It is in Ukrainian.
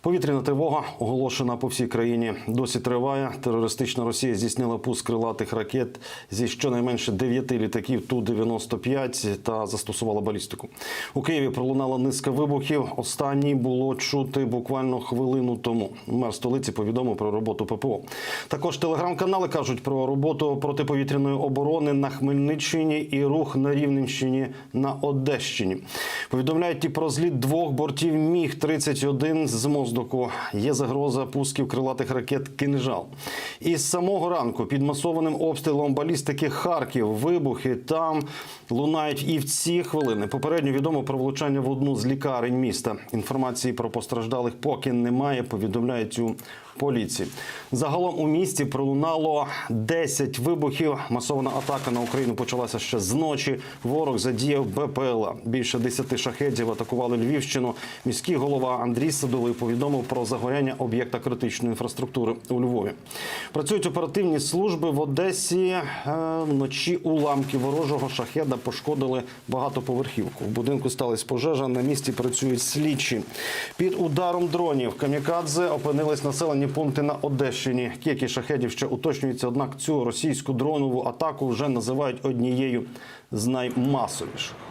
Повітряна тривога оголошена по всій країні. Досі триває. Терористична Росія здійснила пуск крилатих ракет зі щонайменше дев'яти літаків Ту-95 та застосувала балістику. У Києві пролунала низка вибухів. Останній було чути буквально хвилину тому. Мер столиці повідомив про роботу ППО. Також телеграм-канали кажуть про роботу протиповітряної оборони на Хмельниччині і рух на Рівненщині на Одещині. Повідомляють і про зліт двох бортів Міг 31 з Моздоку. Є загроза пусків крилатих ракет «Кинжал». І з самого ранку під масованим обстрілом балістики Харків вибухи там лунають і в ці хвилини. Попередньо відомо про влучання в одну з лікарень міста. Інформації про постраждалих поки немає. Повідомляють у поліції. Загалом у місті пролунало 10 вибухів. Масована атака на Україну почалася ще з ночі. Ворог задіяв БПЛА. Більше 10 шахедів атакували Львівщину. Міський голова Андрій Садовий повідомив про загоряння об'єкта критичної інфраструктури у Львові. Працюють оперативні служби в Одесі. Е, Вночі уламки ворожого шахеда пошкодили багатоповерхівку. В будинку сталася пожежа. На місці працюють слідчі. Під ударом дронів камікадзе опинились населені пункти на Одещині. Кількість шахедів ще уточнюється. Однак цю російську дронову атаку вже називають однією з наймасовіших.